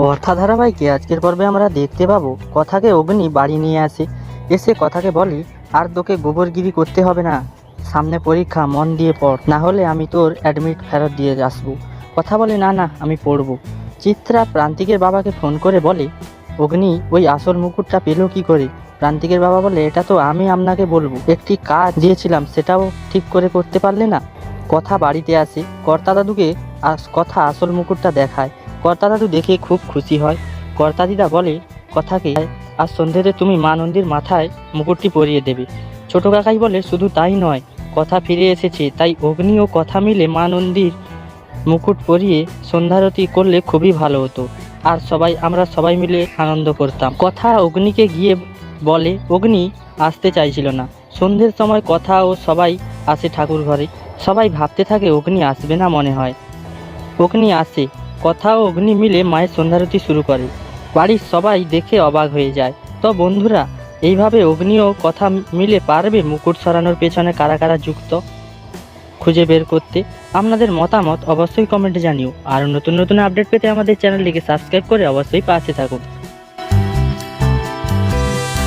কথা ধারাবাহিকে আজকের পর্বে আমরা দেখতে পাবো কথাকে অগ্নি বাড়ি নিয়ে আসে। এসে কথাকে বলে, আর তোকে গোবরগিরি করতে হবে না। সামনে পরীক্ষা, মন দিয়ে পড়। না হলে আমি তোর অ্যাডমিট ফেরত দিয়ে আসব কথা বলে, না না, আমি পড়ব চিত্রা প্রান্তিকের বাবাকে ফোন করে বলে, অগ্নি, ওই আসল মুকুটটা পেল কি করে প্রান্তিকের বাবা বলে, এটা তো আমি আপনাকে বলব। একটি কাজ দিয়েছিলাম, সেটাও ঠিক করে করতে পারলে না? কথা বাড়িতে আসে, কর্তা দাদুকে কথা আসল মুকুটটা দেখায়। কর্তা দাদু দেখে খুব খুশি হয়। কর্তা দিদা বলে, কথাকে আজ সন্ধ্যেতে তুমি মা নন্দীর মাথায় মুকুটটি পরিয়ে দেবে। ছোট কাকাই বলে, শুধু তাই নয়, কথা ফিরে এসেছে, তাই অগ্নি ও কথা মিলে মা নন্দীর মুকুট পরিয়ে সন্ধ্যারতি করলে খুবই ভালো হতো। আর সবাই, আমরা সবাই মিলে আনন্দ করতাম। কথা অগ্নিকে গিয়ে বলে, অগ্নি, আসতে চাইছিল না। সন্ধ্যের সময় কথা ও সবাই আসে ঠাকুর ঘরে সবাই ভাবতে থাকে অগ্নি আসবে না মনে হয়। অগ্নি আসে। কথা ও অগ্নি মিলে মায়ের সন্ধ্যারতি শুরু করে। বাড়ির সবাই দেখে অবাক হয়ে যায়। তো বন্ধুরা, এইভাবে অগ্নি ও কথা মিলে পারবে মুকুট সরানোর পেছনে কারা কারা যুক্ত? খুঁজে বের করতে আপনাদের মতামত অবশ্যই কমেন্টে জানিও। আর নতুন নতুন আপডেট পেতে আমাদের চ্যানেলটিকে সাবস্ক্রাইব করে অবশ্যই পাশে থাকুন।